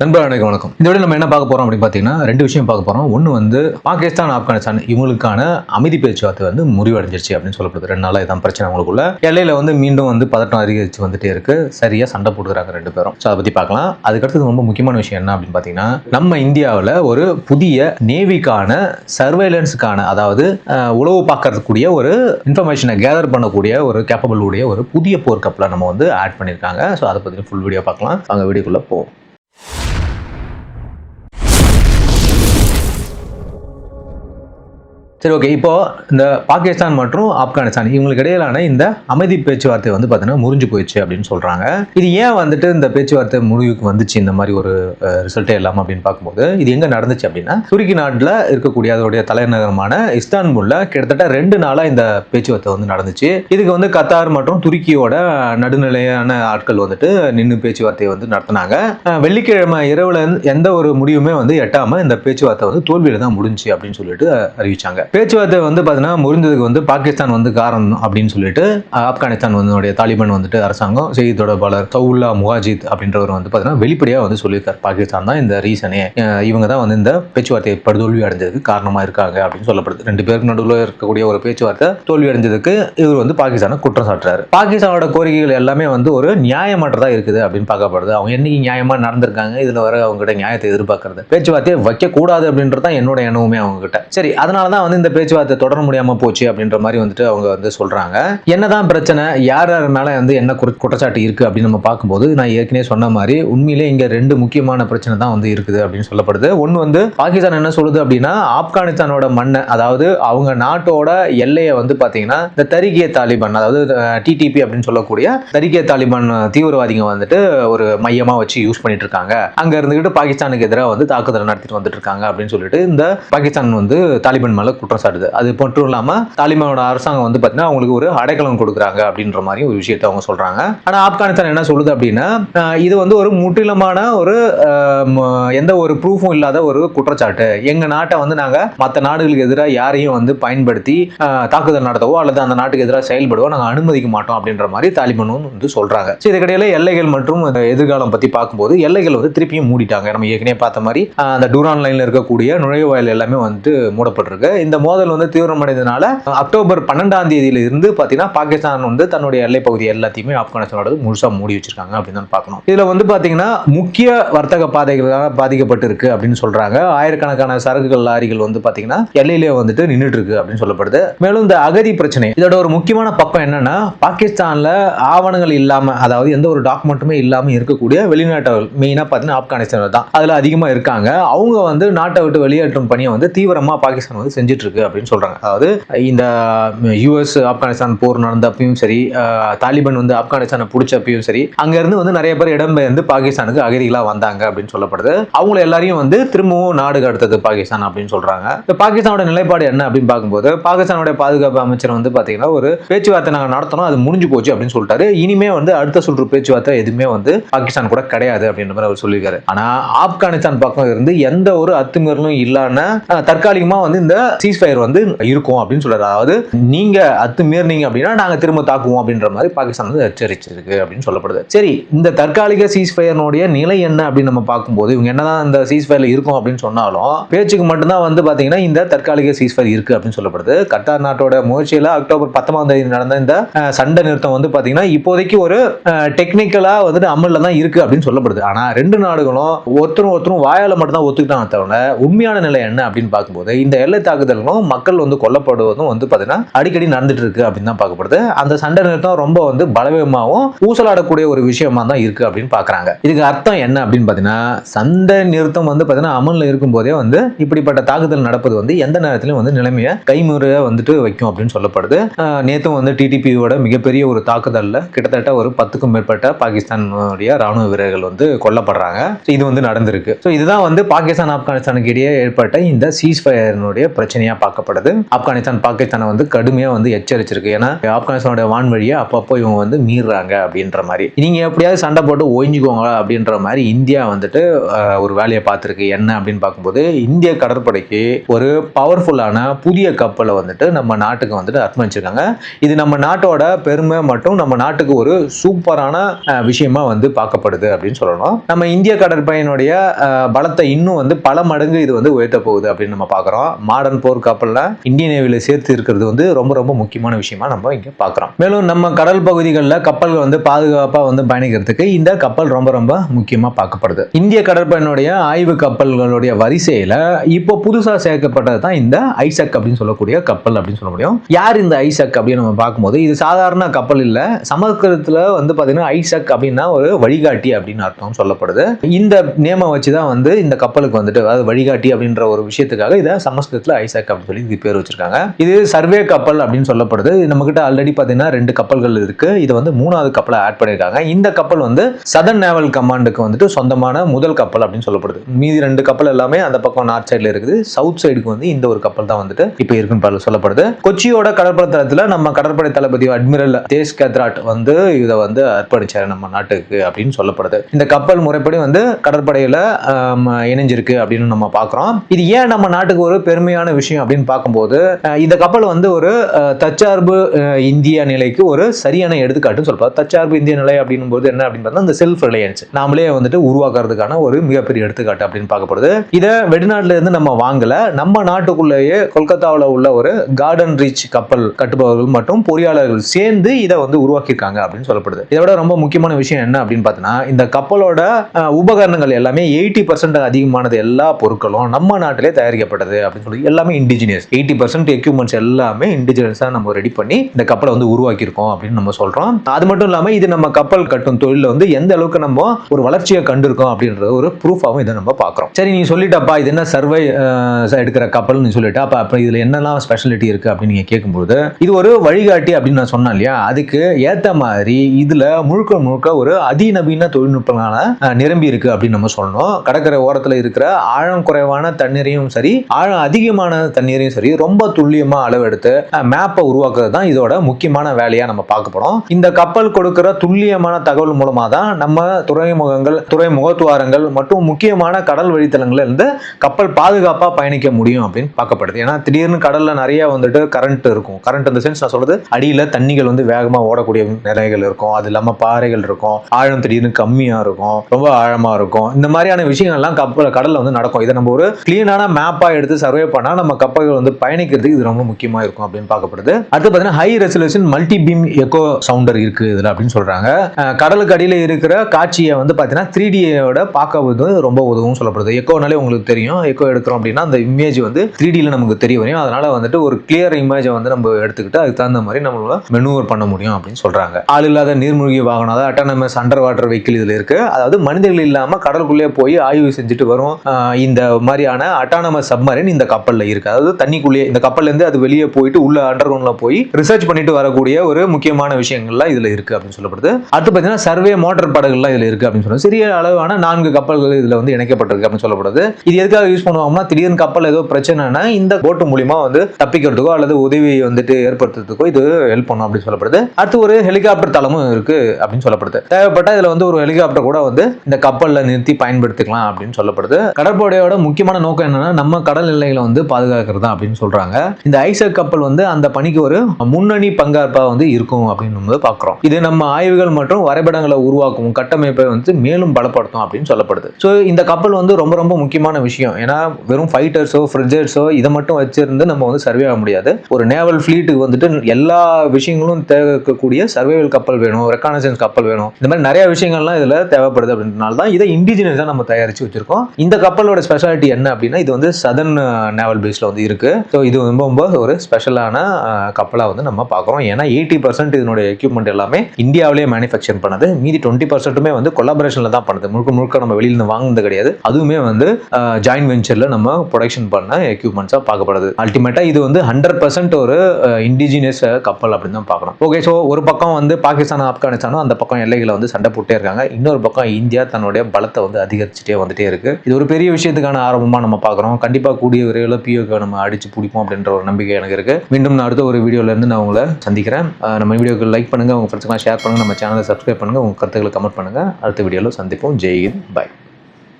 நண்பர் அனைவருக்கும் வணக்கம். இந்த வீடியோ நம்ம என்ன பார்க்க போறோம் அப்படின்னு பார்த்தீங்கன்னா ரெண்டு விஷயம் பார்க்க போறோம். ஒன்று வந்து பாகிஸ்தான் ஆப்கானிஸ்தான் இவங்களுக்கான அமைதி பேச்சுவார்த்தை வந்து முறிவடைஞ்சிருச்சு அப்படின்னு சொல்லப்படுது. ரெண்டு நாளாக இதான் பிரச்சனை அவங்களுக்குள்ள. எல்லையில வந்து மீண்டும் வந்து பதட்டம் அதிகரிச்சு வந்துட்டே இருக்கு. சரியா சண்டை போட்டுக்கிறாங்க ரெண்டு பேரும். ஸோ அதை பத்தி பார்க்கலாம். அதுக்கடுத்தது ரொம்ப முக்கியமான விஷயம் என்ன அப்படின்னு பார்த்தீங்கன்னா நம்ம இந்தியாவில் ஒரு புதிய நேவிக்கான சர்வேலன்ஸுக்கான அதாவது உளவு பார்க்கறதுக்கூடிய ஒரு இன்ஃபர்மேஷனை கேதர் பண்ணக்கூடிய ஒரு கேப்பபிள் உடைய ஒரு புதிய போர்க்கப்பலை நம்ம வந்து ஆட் பண்ணியிருக்காங்க ஸோ அதை பற்றி ஃபுல் வீடியோ பார்க்கலாம். அங்கே வீடியோக்குள்ளே போவோம். சரி ஓகே இப்போது இந்த பாகிஸ்தான் மற்றும் ஆப்கானிஸ்தான் இவங்களுக்கு இடையிலான இந்த அமைதி பேச்சுவார்த்தை வந்து பார்த்தீங்கன்னா முறிஞ்சு போயிடுச்சு அப்படின்னு சொல்கிறாங்க இது ஏன் வந்துட்டு இந்த பேச்சுவார்த்தை முடிவுக்கு வந்துச்சு? இந்த மாதிரி ஒரு ரிசல்ட்டே இல்லாமல் அப்படின்னு பார்க்கும்போது இது எங்கே நடந்துச்சு அப்படின்னா துருக்கி நாட்டில் இருக்கக்கூடிய அதோடைய தலைநகரமான இஸ்தான்புல்ல கிட்டத்தட்ட ரெண்டு நாளாக இந்த பேச்சுவார்த்தை வந்து நடந்துச்சு. இதுக்கு வந்து கத்தார் மற்றும் துருக்கியோட நடுநிலையான ஆட்கள் வந்துட்டு நின்று பேச்சுவார்த்தையை வந்து நடத்தினாங்க. வெள்ளிக்கிழமை இரவுல எந்த ஒரு முடிவுமே வந்து எட்டாமல் இந்த பேச்சுவார்த்தை வந்து தோல்வியில் தான் முடிஞ்சு அப்படின்னு சொல்லிட்டு அறிவிச்சாங்க. பேச்சுவார்த்தை வந்து பார்த்தீங்கன்னா முறிந்ததுக்கு வந்து பாகிஸ்தான் வந்து காரணம் அப்படின்னு சொல்லிட்டு ஆப்கானிஸ்தான் வந்து தாலிபான் வந்துட்டு அரசாங்கம் செய்தி தொடர்பாளர் சவுல்லா முஹாஜித் அப்படின்றவர் வந்து பார்த்தீங்கன்னா வெளிப்படையாக வந்து சொல்லியிருக்கார். பாகிஸ்தான் தான் இந்த ரீசனே. இவங்க தான் வந்து இந்த பேச்சுவார்த்தையை படுதோல்வி அடைஞ்சதுக்கு காரணமாக இருக்காங்க அப்படின்னு சொல்லப்படுது. ரெண்டு பேருக்கு நடுவில் இருக்கக்கூடிய ஒரு பேச்சுவார்த்தை தோல்வி அடைஞ்சதுக்கு இவர் வந்து பாகிஸ்தானை குற்றம் சாட்டுறாரு. பாகிஸ்தானோட கோரிக்கைகள் எல்லாமே வந்து ஒரு நியாயமற்றதாக இருக்குது அப்படின்னு பார்க்கப்படுது. அவங்க என்னைக்கு நியாயமாக நடந்திருக்காங்க இதில் வர அவங்ககிட்ட நியாயத்தை எதிர்பார்க்கறது. பேச்சுவார்த்தையை வைக்கக்கூடாது அப்படின்றது தான் என்னோட எண்ணமுமே அவங்ககிட்ட. சரி அதனால தான் வந்து இந்த பேச்சுவார்த்தை தொடர முடியாம போச்சு அப்படின்ற மாதிரி வந்துட்டு அவங்க வந்து சொல்றாங்க. என்னதான் பிரச்சனை யார் யார் மேல வந்து என்ன குற்றச்சாட்டு இருக்கு அப்படின்னு நம்ம பார்க்கும்போது நான் ஏற்கனவே சொன்ன மாதிரி உண்மையிலே இங்க ரெண்டு முக்கியமான பிரச்சனை தான் வந்து இருக்குது அப்படின்னு சொல்லப்படுது. ஒன்னு வந்து பாகிஸ்தான் என்ன சொல்லுது அப்படின்னா ஆப்கானிஸ்தானோட மண்ணை அதாவது அவங்க நாட்டோட எல்லையை வந்து பாத்தீங்கன்னா இந்த தரிகிய தாலிபான் அதாவது டிடிபி அப்படின்னு சொல்லக்கூடிய தரிகிய தாலிபான் தீவிரவாதிங்க வந்துட்டு ஒரு மையமா வச்சு யூஸ் பண்ணிட்டு இருக்காங்க. அங்க இருந்துகிட்டு பாகிஸ்தானுக்கு எதிராக வந்து தாக்குதல் நடத்திட்டு வந்துட்டு இருக்காங்க அப்படின்னு சொல்லிட்டு இந்த பாகிஸ்தான் வந்து தாலிபான் மேல குற்றம் சாட்டுது அது மட்டும் இல்லாமல் தாலிபானோட அரசாங்கம் வந்து பார்த்தீங்கன்னா அவங்களுக்கு ஒரு அடைக்கலம் கொடுக்குறாங்க அப்படின்ற மாதிரி ஒரு விஷயத்தை அவங்க சொல்கிறாங்க ஆனால் ஆப்கானிஸ்தான் என்ன சொல்லுது அப்படின்னா இது வந்து ஒரு முற்றிலுமான ஒரு எந்த ஒரு ப்ரூஃபும் இல்லாத ஒரு குற்றச்சாட்டு. எங்கள் நாட்டை வந்து நாங்கள் மற்ற நாடுகளுக்கு எதிராக யாரையும் வந்து பயன்படுத்தி தாக்குதல் நடத்தவோ அல்லது அந்த நாட்டுக்கு எதிராக செயல்படுவோ நாங்கள் அனுமதிக்க மாட்டோம் அப்படின்ற மாதிரி தாலிபானும் வந்து சொல்கிறாங்க ஸோ இதுக்கிடையில எல்லைகள் மற்றும் எதிர்காலம் பற்றி பார்க்கும்போது எல்லைகள் வந்து திருப்பியும் மூடிட்டாங்க. நம்ம ஏற்கனவே பார்த்த மாதிரி அந்த டூரான் லைனில் இருக்கக்கூடிய நுழைவாயில் எல்லாமே வந்து மூடப்பட்டிருக்கு. இந்த மோதல் வந்து தீவிரமடைந்ததுனால அக்டோபர் பன்னெண்டாம் தேதியில இருந்து பாத்தீங்கன்னா பாகிஸ்தான் வந்து தன்னுடைய எல்லை பகுதி எல்லாத்தையுமே ஆப்கானிஸ்தானோட முழுசா மூடி வச்சிருக்காங்க அப்படின்னு தான் பார்க்கணும். இதுல வந்து பாத்தீங்கன்னா முக்கிய வர்த்தக பாதைகளாக பாதிக்கப்பட்டு இருக்கு அப்படின்னு சொல்றாங்க. ஆயிரக்கணக்கான சரக்குகள் லாரிகள் வந்து பாத்தீங்கன்னா எல்லையிலே வந்துட்டு நின்றுட்டு இருக்கு அப்படின்னு சொல்லப்படுது. மேலும் இந்த அகதி பிரச்சனை இதோட ஒரு முக்கியமான பக்கம் என்னன்னா பாகிஸ்தான்ல ஆவணங்கள் இல்லாம அதாவது எந்த ஒரு டாக்குமெண்ட்டுமே இல்லாம இருக்கக்கூடிய வெளிநாட்டவர்கள் மெயினா பாத்தீங்கன்னா ஆப்கானிஸ்தான் தான் அதுல அதிகமா இருக்காங்க. அவங்க வந்து நாட்டை விட்டு வெளியேற்றும் பணியை வந்து தீவிரமா பாகிஸ்தான் வந்து செஞ்சுட்டு இருக்கு அப்படின்னு சொல்றாங்க. அதாவது இந்த யுஎஸ் ஆப்கானிஸ்தான் போர் நடந்தப்பையும் சரி தாலிபான் வந்து ஆப்கானிஸ்தானை பிடிச்சப்பையும் சரி அங்க இருந்து வந்து நிறைய பேர் இடம்பெயர்ந்து பாகிஸ்தானுக்கு அகதிகளா வந்தாங்க அப்படின்னு சொல்லப்படுது. அவங்கள எல்லாரையும் வந்து திரும்பவும் நாடு கடத்தது பாகிஸ்தான் அப்படின்னு சொல்றாங்க. இந்த பாகிஸ்தானோட நிலைப்பாடு என்ன அப்படின்னு பார்க்கும்போது பாகிஸ்தானோட பாதுகாப்பு அமைச்சர் வந்து பாத்தீங்கன்னா ஒரு பேச்சுவார்த்தை நாங்க நடத்தணும் அது முடிஞ்சு போச்சு அப்படின்னு சொல்லிட்டாரு. இனிமே வந்து அடுத்த சுற்று பேச்சுவார்த்தை எதுவுமே வந்து பாகிஸ்தான் கூட கிடையாது அப்படின்ற மாதிரி அவர் சொல்லியிருக்காரு. ஆனா ஆப்கானிஸ்தான் பக்கம் இருந்து எந்த ஒரு அத்துமீறலும் இல்லாம தற்காலிகமா வந்து இந்த சீஸ்ஃபயர் வந்து இருக்கும் அப்படின்னு சொல்றாரு. அதாவது நீங்க அத்துமீறினீங்க அப்படின்னா நாங்க திரும்ப தாக்குவோம் அப்படின்ற மாதிரி பாகிஸ்தான் வந்து எச்சரிச்சிருக்கு அப்படின்னு சொல்லப்படுது. சரி இந்த தற்காலிக சீஸ்ஃபயர்னுடைய நிலை என்ன அப்படின்னு நம்ம பார்க்கும்போது இவங்க என்னதான் இந்த சீஸ்ஃபயர்ல இருக்கும் அப்படின்னு சொன்னாலும் பேச்சுக்கு மட்டும்தான் வந்து பாத்தீங்கன்னா இந்த தற்காலிக சீஸ்ஃபயர் இருக்கு அப்படின்னு சொல்லப்படுது. கட்டார் நாட்டோட முயற்சியில அக்டோபர் பத்தொன்பதாம் தேதி நடந்த இந்த சண்டை நிறுத்தம் வந்து பாத்தீங்கன்னா இப்போதைக்கு ஒரு டெக்னிக்கலா வந்துட்டு அமல்ல தான் இருக்கு அப்படின்னு சொல்லப்படுது. ஆனா ரெண்டு நாடுகளும் ஒருத்தரும் ஒருத்தரும் வாயால மட்டும் தான் ஒத்துக்கிட்டாங்க தவிர உண்மையான நிலை என்ன அப்படின்னு பார்க்கும்போது இந்த எல்லை தாக்குதல் தாக்குதல்களும் மக்கள் வந்து கொல்லப்படுவதும் வந்து பாத்தீங்கன்னா அடிக்கடி நடந்துட்டு இருக்கு அப்படின்னு தான் பார்க்கப்படுது. அந்த சண்டை நிறுத்தம் ரொம்ப வந்து பலவீனமாகவும் ஊசலாடக்கூடிய ஒரு விஷயமா தான் இருக்கு அப்படின்னு பாக்குறாங்க இதுக்கு அர்த்தம் என்ன அப்படின்னு பாத்தீங்கன்னா சண்டை நிறுத்தம் வந்து பாத்தீங்கன்னா அமல்ல இருக்கும்போதே வந்து இப்படிப்பட்ட தாக்குதல் நடப்பது வந்து எந்த நேரத்திலும் வந்து நிலைமையை கைமுறைய வந்துட்டு வைக்கும் அப்படின்னு சொல்லப்படுது. ஆஹ் நேத்தும் வந்து டிடிபியோட மிகப்பெரிய ஒரு தாக்குதல்ல கிட்டத்தட்ட ஒரு பத்துக்கும் மேற்பட்ட பாகிஸ்தானுடைய ராணுவ வீரர்கள் வந்து கொல்லப்படுறாங்க. இது வந்து நடந்திருக்கு. ஸோ இதுதான் வந்து பாகிஸ்தான் ஆப்கானிஸ்தானுக்கு இடையே ஏற்பட்ட இந்த சீஸ் ஃபயர்னுடைய பிரச்சனையா பார்க்கப்படுது. ஆப்கானிஸ்தான் பாகிஸ்தானை வந்து கடுமையாக வந்து எச்சரிச்சிருக்கு. ஏன்னா ஆப்கானிஸ்தானோட வான்வழியை அப்பப்போ இவங்க வந்து மீறுறாங்க அப்படின்ற மாதிரி. நீங்கள் எப்படியாவது சண்டை போட்டு ஓய்ஞ்சுக்கோங்க அப்படின்ற மாதிரி இந்தியா வந்துட்டு ஒரு வேலையை பார்த்துருக்கு. என்ன அப்படின்னு பார்க்கும்போது இந்திய கடற்படைக்கு ஒரு பவர்ஃபுல்லான புதிய கப்பலை வந்துட்டு நம்ம நாட்டுக்கு வந்துட்டு அர்ப்பணிச்சிருக்காங்க. இது நம்ம நாட்டோட பெருமை மற்றும் நம்ம நாட்டுக்கு ஒரு சூப்பரான விஷயமா வந்து பார்க்கப்படுது அப்படின்னு சொல்லணும். நம்ம இந்திய கடற்படையினுடைய பலத்தை இன்னும் வந்து பல மடங்கு இது வந்து உயர்த்த போகுது அப்படின்னு நம்ம பார்க்குறோம். மாடர்ன் போர் கப்பல்லாம் இந்திய நேவியில் சேர்த்து இருக்கிறது வந்து ரொம்ப ரொம்ப முக்கியமான விஷயமா நம்ம இங்கே பார்க்குறோம். மேலும் நம்ம கடல் பகுதிகளில் கப்பல்கள் வந்து பாதுகாப்பாக வந்து பயணிக்கிறதுக்கு இந்த கப்பல் ரொம்ப ரொம்ப முக்கியமாக பார்க்கப்படுது. இந்திய கடற்படையினுடைய ஆய்வு கப்பல்களுடைய வரிசையில் இப்போ புதுசாக சேர்க்கப்பட்டது தான் இந்த ஐசக் அப்படின்னு சொல்லக்கூடிய கப்பல் அப்படின்னு சொல்ல முடியும். யார் இந்த ஐசக் அப்படின்னு நம்ம பார்க்கும்போது இது சாதாரண கப்பல் இல்லை. சமஸ்கிருதத்தில் வந்து பார்த்தீங்கன்னா ஐசக் அப்படின்னா ஒரு வழிகாட்டி அப்படின்னு அர்த்தம் சொல்லப்படுது. இந்த நேமை வச்சு தான் வந்து இந்த கப்பலுக்கு வந்துட்டு அதாவது வழிகாட்டி அப்படின்ற ஒரு விஷயத்துக்காக இதை சமஸ்கிருதத்தில் ஐசக் அப்படின்னு சொல்லி இது பேர் வச்சிருக்காங்க. இது சர்வே கப்பல் அப்படின்னு சொல்லப்படுது. நம்ம நம்மகிட்ட ஆல்ரெடி பார்த்தீங்கன்னா ரெண்டு கப்பல்கள் இருக்கு. இது வந்து மூணாவது கப்பலை ஆட் பண்ணியிருக்காங்க இந்த கப்பல் வந்து சதன் நேவல் கமாண்டுக்கு வந்துட்டு சொந்தமான முதல் கப்பல் அப்படின்னு சொல்லப்படுது. மீதி ரெண்டு கப்பல் எல்லாமே அந்த பக்கம் நார்த் சைடில் இருக்குது. சவுத் சைடுக்கு வந்து இந்த ஒரு கப்பல் தான் வந்துட்டு இப்போ இருக்குன்னு சொல்லப்படுது. கொச்சியோட கடற்படை தளத்தில் நம்ம கடற்படை தளபதி அட்மிரல் தேஸ் கத்ராட் வந்து இதை வந்து அர்ப்பணிச்சாரு நம்ம நாட்டுக்கு அப்படின்னு சொல்லப்படுது. இந்த கப்பல் முறைப்படி வந்து கடற்படையில இணைஞ்சிருக்கு அப்படின்னு நம்ம பார்க்குறோம் இது ஏன் நம்ம நாட்டுக்கு ஒரு பெருமையான விஷயம் அப்படின்னு பார்க்கும்போது இந்த கப்பல் வந்து ஒரு தற்சார்பு இந்திய நிலைக்கு ஒரு சரியான எடுத்துக்காட்டுன்னு சொல்றாரு தற்சார்பு இந்திய நிலை அப்படின்னும் போது என்ன அப்படின்னு பார்த்தா இந்த செல்ஃப் ரிலையன்ஸ் நாமளே வந்துட்டு உருவாக்குறதுக்கான ஒரு மிகப்பெரிய எடுத்துக்காட்டு அப்படின்னு பார்க்கப்படுது இதை வெளிநாட்டுல இருந்து நம்ம வாங்கல. நம்ம நாட்டுக்குள்ளேயே கொல்கத்தாவில் உள்ள ஒரு கார்டன் ரீச் கப்பல் கட்டுபவர்கள் மற்றும் பொறியாளர்கள் சேர்ந்து இதை வந்து உருவாக்கியிருக்காங்க அப்படின்னு சொல்லப்படுது. இதை விட ரொம்ப முக்கியமான விஷயம் என்ன அப்படின்னு பார்த்தோன்னா இந்த கப்பலோட உபகரணங்கள் எல்லாமே எயிட்டி பர்சன்ட் அதிகமானது எல்லா பொருட்களும் நம்ம நாட்டிலே தயாரிக்கப்பட்டது அப்படின்னு சொல்லி எல்லாமே இண்டிஜினியஸ் எயிட்டி பர்சன்ட் எக்யூப்மெண்ட்ஸ் எல்லாமே இண்டிஜினியஸாக நம்ம ரெடி பண்ணி இந்த கப்பலை வந்து உருவாக்கியிருக்கோம் அப்படின்னு நம்ம சொல்கிறோம் அது மட்டும் இல்லாமல் இது நம்ம கப்பல் கட்டும் தொழிலில் வந்து எந்த அளவுக்கு நம்ம ஒரு வளர்ச்சியை கண்டிருக்கோம் அப்படின்றது ஒரு ப்ரூஃபாகவும் இதை நம்ம பார்க்குறோம். சரி நீ சொல்லிட்டப்பா இது என்ன சர்வை எடுக்கிற கப்பல்னு சொல்லிட்டு. அப்ப அப்போ இதில் என்னெல்லாம் ஸ்பெஷாலிட்டி இருக்குது அப்படின்னு நீங்கள் கேட்கும்போது இது ஒரு வழிகாட்டி அப்படின்னு நான் சொன்னேன் இல்லையா? அதுக்கு ஏற்ற மாதிரி இதில் முழுக்க முழுக்க ஒரு அதிநவீன தொழில்நுட்பங்களான நிரம்பி இருக்குது அப்படின்னு நம்ம சொல்லணும். கடற்கரை ஓரத்தில் இருக்கிற ஆழம் குறைவான தண்ணீரையும் சரி ஆழம் அதிகமான தண்ணீரையும் சரி ரொம்ப துல்லியமா அளவெடுத்து மேப்பை உருவாக்குறது தான் இதோட முக்கியமான வேலையா நம்ம பார்க்க போறோம். இந்த கப்பல் கொடுக்கிற துல்லியமான தகவல் மூலமா தான் நம்ம துறைமுகங்கள் துறை முகத்துவாரங்கள் மற்றும் முக்கியமான கடல் வழித்தலங்கள்ல இருந்து கப்பல் பாதுகாப்பா பயணிக்க முடியும் அப்படின்னு பார்க்கப்படுது. ஏன்னா திடீர்னு கடல்ல நிறைய வந்துட்டு கரண்ட் இருக்கும். கரண்ட் இந்த சென்ஸ் நான் சொல்றது அடியில தண்ணிகள் வந்து வேகமா ஓடக்கூடிய நிலைகள் இருக்கும். அது இல்லாம பாறைகள் இருக்கும். ஆழம் திடீர்னு கம்மியா இருக்கும். ரொம்ப ஆழமா இருக்கும். இந்த மாதிரியான விஷயங்கள்லாம் கப்பல் கடல்ல வந்து நடக்கும். இதை நம்ம ஒரு கிளீனான மேப்பா எடுத்து சர்வே பண்ணா நம்ம கப்பல்கள் வந்து பயணிக்கிறதுக்கு இது ரொம்ப முக்கியமா இருக்கும் அப்படின்னு பார்க்கப்படுது. அடுத்து பார்த்தீங்கன்னா high resolution multi beam echo sounder இருக்கு இதுல அப்படின்னு சொல்றாங்க. கடலுக்கு அடியில் இருக்கிற காட்சியை வந்து பார்த்தீங்கன்னா த்ரீ டியோட பார்க்க ரொம்ப உதவும் சொல்லப்படுது. எக்கோனாலே உங்களுக்கு தெரியும். எக்கோ எடுக்கிறோம் அப்படின்னா அந்த இமேஜ் வந்து த்ரீ டியில் நமக்கு தெரிய வரையும் அதனால வந்துட்டு ஒரு கிளியர் இமேஜை வந்து நம்ம எடுத்துக்கிட்டு அதுக்கு தகுந்த மாதிரி நம்மளால மெனுவர் பண்ண முடியும் அப்படின்னு சொல்றாங்க. ஆள் இல்லாத நீர்மூழ்கி வாகனம் அதாவது அட்டானமஸ் அண்டர் வாட்டர் வெஹிக்கிள் இதில் இருக்கு. அதாவது மனிதர்கள் இல்லாமல் கடலுக்குள்ளே போய் ஆய்வு செஞ்சுட்டு வரும். இந்த மாதிரியான அட்டானமஸ் சப்மரின் இந்த கப்பலில் இருக்காது அதாவது தண்ணிக்குள்ளேயே இந்த கப்பல்லேருந்து அது வெளியே போயிட்டு உள்ள அண்டர் கிரவுண்ட்ல போய் ரிசர்ச் பண்ணிட்டு வரக்கூடிய ஒரு முக்கியமான விஷயங்கள்லாம் இதுல இருக்கு அப்படின்னு சொல்லப்படுது. அடுத்து பார்த்தீங்கன்னா சர்வே மோட்டர் படகுலாம் இதுல இருக்கு அப்படின்னு சொல்லுவாங்க சிறிய அளவான நான்கு கப்பல்கள் இதுல வந்து இணைக்கப்பட்டிருக்கு அப்படின்னு சொல்லப்படுது. இது எதுக்காக யூஸ் பண்ணுவோம்னா திடீர்னு கப்பல் ஏதோ பிரச்சனைனா இந்த போட்டு மூலியமா வந்து தப்பிக்கிறதுக்கோ அல்லது உதவி வந்துட்டு ஏற்படுத்துறதுக்கோ இது ஹெல்ப் பண்ணும் அப்படின்னு சொல்லப்படுது. அடுத்து ஒரு ஹெலிகாப்டர் தளமும் இருக்கு அப்படின்னு சொல்லப்படுது. தேவைப்பட்டா இதுல வந்து ஒரு ஹெலிகாப்டர் கூட வந்து இந்த கப்பல்ல நிறுத்தி பயன்படுத்திக்கலாம் அப்படின்னு சொல்லப்படுது. கடற்படையோட முக்கியமான நோக்கம் என்னன்னா நம்ம கடல் எல்லைகளை வந்து பாதுகாக்க பாதுகாக்கிறது தான் அப்படின்னு சொல்றாங்க. இந்த ஐசக் கப்பல் வந்து அந்த பணிக்கு ஒரு முன்னணி பங்காற்பா வந்து இருக்கும் அப்படின்னு நம்ம பார்க்குறோம் இது நம்ம ஆய்வுகள் மற்றும் வரைபடங்களை உருவாக்கும் கட்டமைப்பை வந்து மேலும் பலப்படுத்தும் அப்படின்னு சொல்லப்படுது. ஸோ இந்த கப்பல் வந்து ரொம்ப ரொம்ப முக்கியமான விஷயம். ஏன்னா வெறும் ஃபைட்டர்ஸோ ஃப்ரிட்ஜர்ஸோ இதை மட்டும் வச்சிருந்து நம்ம வந்து சர்வே ஆக முடியாது. ஒரு நேவல் ஃபிளீட்டுக்கு வந்துட்டு எல்லா விஷயங்களும் தேவைக்கக்கூடிய சர்வேவல் கப்பல் வேணும் ரெக்கானசன்ஸ் கப்பல் வேணும். இந்த மாதிரி நிறைய விஷயங்கள்லாம் இதுல தேவைப்படுது அப்படின்றனால தான் இதை இண்டிஜினஸாக நம்ம தயாரிச்சு வச்சிருக்கோம். இந்த கப்பலோட ஸ்பெஷாலிட்டி என்ன அப்படின்னா இது வந்து சதன் நேவல் பேஸ்ல வந்து இருக்குது ஸோ இது ரொம்ப ரொம்ப ஒரு ஸ்பெஷலான கப்பலாக வந்து நம்ம பார்க்குறோம். ஏன்னா எயிட்டி பர்சன்ட் இதனுடைய எக்யூப்மெண்ட் எல்லாமே இந்தியாவிலேயே மேனுஃபேக்சர் பண்ணது. மீதி டுவெண்ட்டி பர்சன்ட்டுமே வந்து கொலாபரேஷனில் தான் பண்ணுது. முழுக்க முழுக்க நம்ம வெளியிலிருந்து வாங்கினது கிடையாது. அதுவுமே வந்து ஜாயின் வெஞ்சரில் நம்ம ப்ரொடக்ஷன் பண்ண எக்யூப்மெண்ட்ஸாக பார்க்கப்படுது. அல்டிமேட்டாக இது வந்து ஹண்ட்ரட் பர்சன்ட் ஒரு இண்டிஜினியஸ் கப்பல் அப்படின்னு தான் பார்க்கணும் ஓகே ஸோ ஒரு பக்கம் வந்து பாகிஸ்தான் ஆப்கானிஸ்தானும் அந்த பக்கம் எல்லைகளை வந்து சண்டை போட்டே இருக்காங்க. இன்னொரு பக்கம் இந்தியா தன்னுடைய பலத்தை வந்து அதிகரிச்சுட்டே வந்துட்டே இருக்கு. இது ஒரு பெரிய விஷயத்துக்கான ஆரம்பமாக நம்ம பார்க்குறோம். கண்டிப்பாக கூடிய விரைவில் பிஓக்கான நம்ம அடிச்சு பிடிப்போம் அப்படின்ற ஒரு நம்பிக்கை எனக்கு இருக்கு. மீண்டும் நான் அடுத்த ஒரு வீடியோல இருந்து நான் உங்களை சந்திக்கிறேன். நம்ம வீடியோக்கு லைக் பண்ணுங்க உங்க ஃப்ரெண்ட்ஸ்லாம் ஷேர் பண்ணுங்க நம்ம சேனலை சப்ஸ்கிரைப் பண்ணுங்க உங்க கருத்துக்களை கமெண்ட் பண்ணுங்க. அடுத்த வீடியோவில் சந்திப்போம். ஜெய் ஹிந்த். பை